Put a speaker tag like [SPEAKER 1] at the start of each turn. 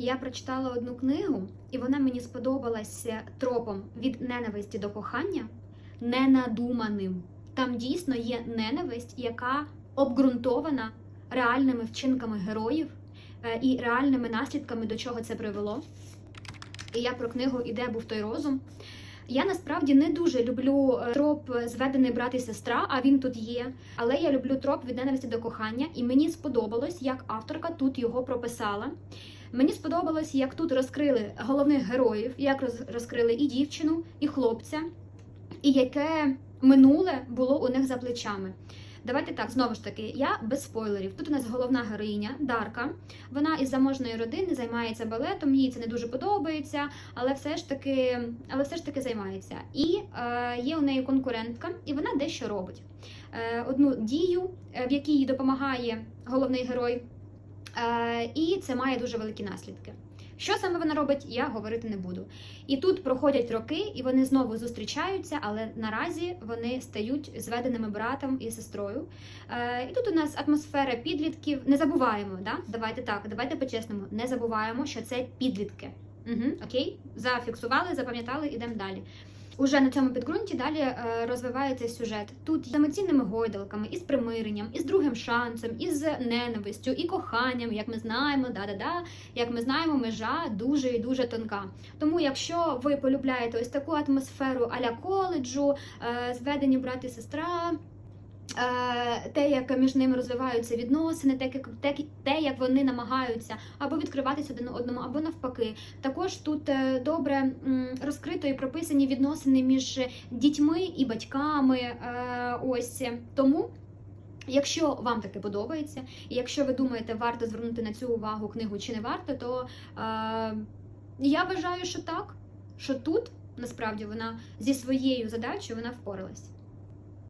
[SPEAKER 1] Я прочитала одну книгу, і вона мені сподобалася тропом від ненависті до кохання, ненадуманим. Там дійсно є ненависть, яка обґрунтована реальними вчинками героїв е, і реальними наслідками, до чого це привело. І я про книгу Іде був той розум. Я насправді не дуже люблю е, троп зведений брат і сестра, а він тут є. Але я люблю троп від ненависті до кохання, і мені сподобалось, як авторка тут його прописала. Мені сподобалось, як тут розкрили головних героїв, як розкрили і дівчину, і хлопця, і яке минуле було у них за плечами. Давайте так, знову ж таки, я без спойлерів. Тут у нас головна героїня Дарка. Вона із заможної родини займається балетом, їй це не дуже подобається, але все ж таки, але все ж таки займається. І е, є у неї конкурентка, і вона дещо робить. Е, одну дію, е, в якій їй допомагає головний герой. Е, і це має дуже великі наслідки. Що саме вона робить, я говорити не буду. І тут проходять роки, і вони знову зустрічаються, але наразі вони стають зведеними братом і сестрою. Е, і тут у нас атмосфера підлітків. Не забуваємо, да? давайте так, давайте по-чесному, не забуваємо, що це підлітки. Угу, окей, зафіксували, запам'ятали, ідемо далі. Уже на цьому підґрунті далі е, розвивається сюжет. Тут з емоційними гойдалками, із примиренням, із другим шансом, із ненавистю і коханням, як ми знаємо, да-да-да, як ми знаємо, межа дуже і дуже тонка. Тому, якщо ви полюбляєте ось таку атмосферу аля коледжу, е, зведені брат і сестра. Е, Те, як між ними розвиваються відносини, те, як те, як вони намагаються або відкриватися один одному, або навпаки. Також тут е, добре розкрито і прописані відносини між дітьми і батьками. е, Ось тому. Якщо вам таке подобається, і якщо ви думаєте, варто звернути на цю увагу книгу чи не варто, то е, я вважаю, що так, що тут насправді вона зі своєю задачею вона впоралась.